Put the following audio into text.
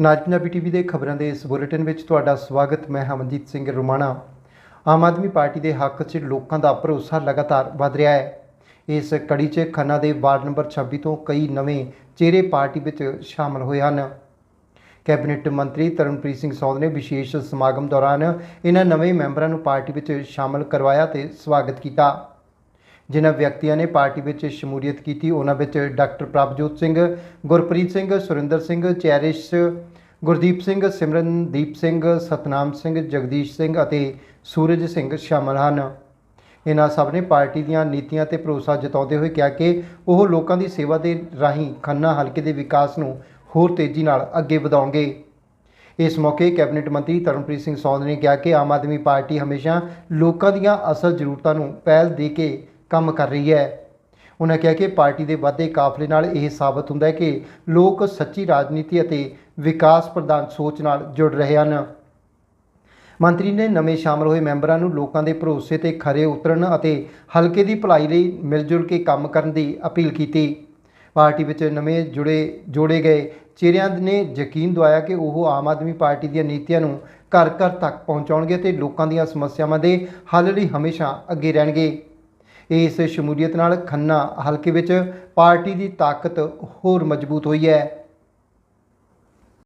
ਨਾਜ Punjabi TV ਦੇ ਖਬਰਾਂ ਦੇ ਇਸ ਬੁਲੇਟਿਨ ਵਿੱਚ ਤੁਹਾਡਾ ਸਵਾਗਤ। ਮੈਂ ਹਮਨਜੀਤ ਸਿੰਘ ਰੁਮਾਣਾ। ਆਮ ਆਦਮੀ ਪਾਰਟੀ ਦੇ ਹੱਕ 'ਚ ਲੋਕਾਂ ਦਾ ਭਰੋਸਾ ਲਗਾਤਾਰ ਵਧ ਰਿਹਾ ਹੈ। ਇਸ ਕੜੀ 'ਚ ਖੰਨਾ ਦੇ ਵਾਰਡ ਨੰਬਰ 26 ਤੋਂ ਕਈ ਨਵੇਂ ਚਿਹਰੇ ਪਾਰਟੀ ਵਿੱਚ ਸ਼ਾਮਲ ਹੋਏ ਹਨ। ਕੈਬਨਿਟ ਮੰਤਰੀ ਤਰਨਪ੍ਰੀਤ ਸਿੰਘ ਸੌਦ ਨੇ ਵਿਸ਼ੇਸ਼ ਸਮਾਗਮ ਦੌਰਾਨ ਇਹਨਾਂ ਨਵੇਂ ਮੈਂਬਰਾਂ ਨੂੰ ਪਾਰਟੀ ਵਿੱਚ ਸ਼ਾਮਲ ਕਰਵਾਇਆ ਤੇ ਸਵਾਗਤ ਕੀਤਾ। ਜਿਨ੍ਹਾਂ ਵਿਅਕਤੀਆਂ ਨੇ ਪਾਰਟੀ ਵਿੱਚ ਸ਼ਮੂਲੀਅਤ ਕੀਤੀ, ਉਹਨਾਂ ਵਿੱਚ ਡਾਕਟਰ ਪ੍ਰਭਜੋਤ ਸਿੰਘ, ਗੁਰਪ੍ਰੀਤ ਸਿੰਘ, ਸੁਰਿੰਦਰ ਸਿੰਘ, ਚੈਰਿਸ਼ ਗੁਰਦੀਪ ਸਿੰਘ, ਸਿਮਰਨਦੀਪ ਸਿੰਘ, ਸਤਨਾਮ ਸਿੰਘ, ਜਗਦੀਸ਼ ਸਿੰਘ ਅਤੇ ਸੂਰਜ ਸਿੰਘ ਸ਼ਾਮਲ ਹਨ। ਇਹਨਾਂ ਸਭ ਨੇ ਪਾਰਟੀ ਦੀਆਂ ਨੀਤੀਆਂ ਤੇ ਭਰੋਸਾ ਜਤਾਉਂਦੇ ਹੋਏ ਕਿਹਾ ਕਿ ਉਹ ਲੋਕਾਂ ਦੀ ਸੇਵਾ ਦੇ ਰਾਹੀਂ ਖੰਨਾ ਹਲਕੇ ਦੇ ਵਿਕਾਸ ਨੂੰ ਹੋਰ ਤੇਜ਼ੀ ਨਾਲ ਅੱਗੇ ਵਧਾਉਣਗੇ। ਇਸ ਮੌਕੇ ਕੈਬਨਿਟ ਮੰਤਰੀ ਤਰਨਪ੍ਰੀਤ ਸਿੰਘ ਸੌਂਦ ਨੇ ਕਿਹਾ ਕਿ ਆਮ ਆਦਮੀ ਪਾਰਟੀ ਹਮੇਸ਼ਾ ਲੋਕਾਂ ਦੀਆਂ ਅਸਲ ਜ਼ਰੂਰਤਾਂ ਨੂੰ ਪਹਿਲ ਦੇ ਕੇ ਕੰਮ ਕਰ ਰਹੀ ਹੈ। ਉਹਨਾਂ ਕਿਹਾ ਕਿ ਪਾਰਟੀ ਦੇ ਵਾਧੇ ਕਾਫਲੇ ਨਾਲ ਇਹ ਸਾਬਤ ਹੁੰਦਾ ਹੈ ਕਿ ਲੋਕ ਸੱਚੀ ਰਾਜਨੀਤੀ ਅਤੇ ਵਿਕਾਸ ਪ੍ਰਧਾਨ ਸੋਚ ਨਾਲ ਜੁੜ ਰਹੇ ਹਨ। ਮੰਤਰੀ ਨੇ ਨਵੇਂ ਸ਼ਾਮਲ ਹੋਏ ਮੈਂਬਰਾਂ ਨੂੰ ਲੋਕਾਂ ਦੇ ਭਰੋਸੇ ਤੇ ਖਰੇ ਉਤਰਨ ਅਤੇ ਹਲਕੇ ਦੀ ਭਲਾਈ ਲਈ ਮਿਲ ਜੁਲ ਕੇ ਕੰਮ ਕਰਨ ਦੀ ਅਪੀਲ ਕੀਤੀ। ਪਾਰਟੀ ਵਿੱਚ ਨਵੇਂ ਜੁੜੇ, ਜੋੜੇ ਗਏ ਚਿਹਰਿਆਂ ਨੇ ਯਕੀਨ ਦਵਾਇਆ ਕਿ ਉਹ ਆਮ ਆਦਮੀ ਪਾਰਟੀ ਦੀਆਂ ਨੀਤੀਆਂ ਨੂੰ ਘਰ ਘਰ ਤੱਕ ਪਹੁੰਚਾਉਣਗੇ ਤੇ ਲੋਕਾਂ ਦੀਆਂ ਸਮੱਸਿਆਵਾਂ ਦੇ ਹੱਲ ਲਈ ਹਮੇਸ਼ਾ ਅੱਗੇ ਰਹਿਣਗੇ। ਇਸ ਸ਼ਮੂਲੀਅਤ ਨਾਲ ਖੰਨਾ ਹਲਕੇ ਵਿੱਚ ਪਾਰਟੀ ਦੀ ਤਾਕਤ ਹੋਰ ਮਜ਼ਬੂਤ ਹੋਈ ਹੈ।